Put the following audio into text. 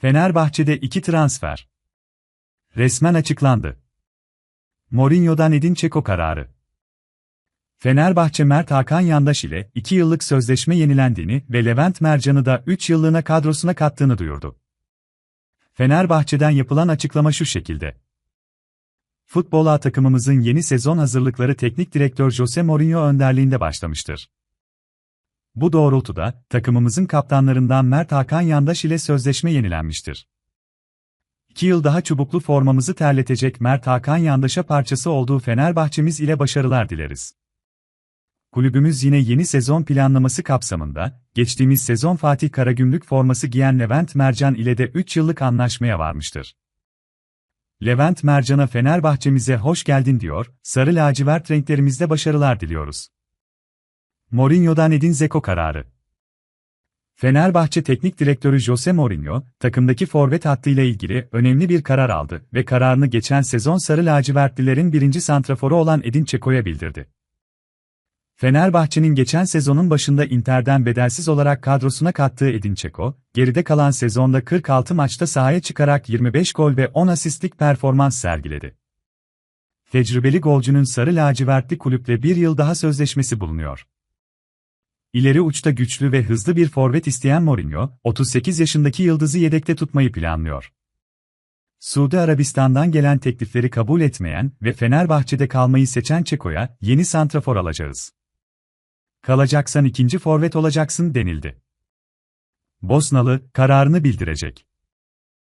Fenerbahçe'de iki transfer. Resmen açıklandı. Mourinho'dan Edin Dzeko kararı. Fenerbahçe Mert Hakan Yandaş ile 2 yıllık sözleşme yenilendiğini ve Levent Mercan'ı da 3 yıllığına kadrosuna kattığını duyurdu. Fenerbahçe'den yapılan açıklama şu şekilde. Futbol A takımımızın yeni sezon hazırlıkları teknik direktör Jose Mourinho önderliğinde başlamıştır. Bu doğrultuda, takımımızın kaptanlarından Mert Hakan Yandaş ile sözleşme yenilenmiştir. İki yıl daha çubuklu formamızı terletecek Mert Hakan Yandaş'a parçası olduğu Fenerbahçemiz ile başarılar dileriz. Kulübümüz yine yeni sezon planlaması kapsamında, geçtiğimiz sezon Fatih Karagümrük forması giyen Levent Mercan ile de 3 yıllık anlaşmaya varmıştır. Levent Mercan'a Fenerbahçemize hoş geldin diyor, sarı lacivert renklerimizde başarılar diliyoruz. Mourinho'dan Edin Zeko kararı. Fenerbahçe Teknik Direktörü Jose Mourinho, takımdaki forvet hattıyla ilgili önemli bir karar aldı ve kararını geçen sezon Sarı Lacivertlilerin birinci santraforu olan Edin Dzeko'ya bildirdi. Fenerbahçe'nin geçen sezonun başında Inter'den bedelsiz olarak kadrosuna kattığı Edin Dzeko, geride kalan sezonda 46 maçta sahaya çıkarak 25 gol ve 10 asistlik performans sergiledi. Tecrübeli golcünün Sarı Lacivertli kulüple bir yıl daha sözleşmesi bulunuyor. İleri uçta güçlü ve hızlı bir forvet isteyen Mourinho, 38 yaşındaki yıldızı yedekte tutmayı planlıyor. Suudi Arabistan'dan gelen teklifleri kabul etmeyen ve Fenerbahçe'de kalmayı seçen Çeko'ya yeni santrafor alacağız. Kalacaksan ikinci forvet olacaksın denildi. Bosnalı kararını bildirecek.